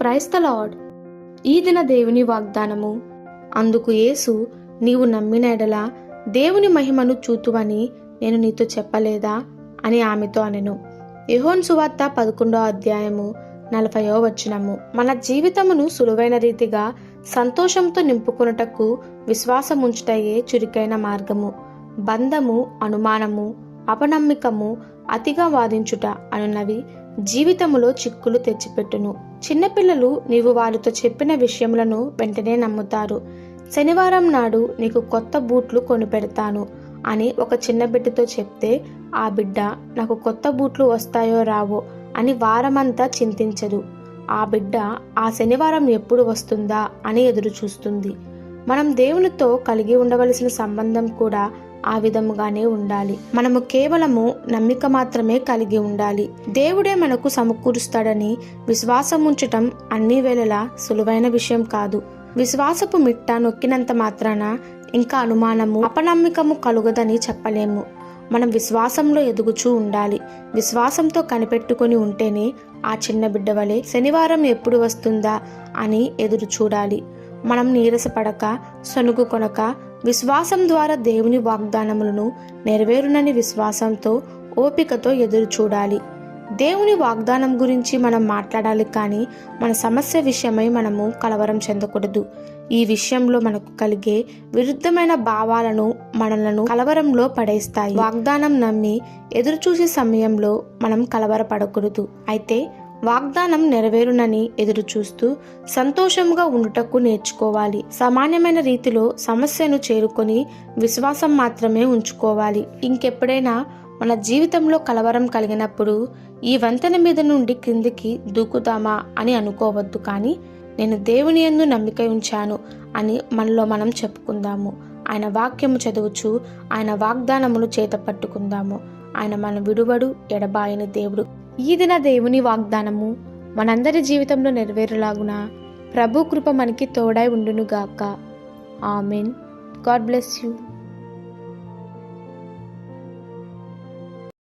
Price the lord ఈ దిన దేవుని వాగ్దానము. అందుకు యేసు నీవు నమ్మిన ఎడల దేవుని మహిమను చూతువని నేను నీతో చెప్పలేదా? అని ఆమెతో అనెను. యహోన్ సువార్త పదకొండో అధ్యాయము నలభయో వచనము. మన జీవితమును సులువైన రీతిగా సంతోషంతో నింపుకొనుటకు విశ్వాసముంచుటయే చురుకైన మార్గము. బంధము అనుమానము అపనమ్మికము అతిగా వాదించుట అనున్నవి జీవితములో చిక్కులు తెచ్చిపెట్టును. చిన్నపిల్లలు నీవు వారితో చెప్పిన విషయములను వెంటనే నమ్ముతారు. శనివారం నాడు నీకు కొత్త బూట్లు కొనిపెడతాను అని ఒక చిన్న బిడ్డతో చెప్తే ఆ బిడ్డ నాకు కొత్త బూట్లు వస్తాయో రావో? అని వారమంతా చింతించదు. ఆ బిడ్డ ఆ శనివారం ఎప్పుడు వస్తుందా? అని ఎదురు చూస్తుంది మనం దేవునితో కలిగి ఉండవలసిన సంబంధం కూడా ఆ విధముగానే ఉండాలి. మనము కేవలము నమ్మిక మాత్రమే కలిగి ఉండాలి. దేవుడే మనకు సమకూరుస్తాడని విశ్వాసం ఉంచటం అన్ని వేళలా సులువైన విషయం కాదు. విశ్వాసపు మిట్ట నొక్కినంత మాత్రాన ఇంకా అనుమానము అపనమ్మికము కలుగదని చెప్పలేము. మనం విశ్వాసంలో ఎదుగుచూ ఉండాలి. విశ్వాసంతో కనిపెట్టుకొని ఉంటేనే ఆ చిన్న బిడ్డ వలె శనివారం ఎప్పుడు వస్తుందా అని ఎదురు చూడాలి మనం నీరసపడక సొనుగు కొనక విశ్వాసం ద్వారా దేవుని వాగ్దానములను నెరవేరునని విశ్వాసంతో ఓపికతో ఎదురు చూడాలి దేవుని వాగ్దానం గురించి మనం మాట్లాడాలి కానీ మన సమస్య విషయమై మనము కలవరం చెందకూడదు. ఈ విషయంలో మనకు కలిగే విరుద్ధమైన భావాలను మనలను కలవరంలో పడేస్తాయి. వాగ్దానం నమ్మి ఎదురుచూసే సమయంలో మనం కలవరపడకూడదు. అయితే వాగ్దానం నెరవేరునని ఎదురు చూస్తూ సంతోషంగా ఉండుటకు నేర్చుకోవాలి. సామాన్యమైన రీతిలో సమస్యను చేరుకొని విశ్వాసం మాత్రమే ఉంచుకోవాలి. ఇంకెప్పుడైనా మన జీవితంలో కలవరం కలిగినప్పుడు ఈ వంతెన మీద నుండి క్రిందికి దూకుదామా అని అనుకోవద్దు కానీ నేను దేవుని ఎందు నమ్మిక ఉంచాను అని మనలో మనం చెప్పుకుందాము. ఆయన వాక్యము చదువుచు ఆయన వాగ్దానములు చేత పట్టుకుందాము. ఆయన మన విడువడు ఎడబాయని దేవుడు. ఈ దిన దేవుని వాగ్దానము మనందరి జీవితంలో నెరవేరులాగున? ప్రభు కృప మనకి తోడై ఉండునుగాక. ఆమెన్. God bless you.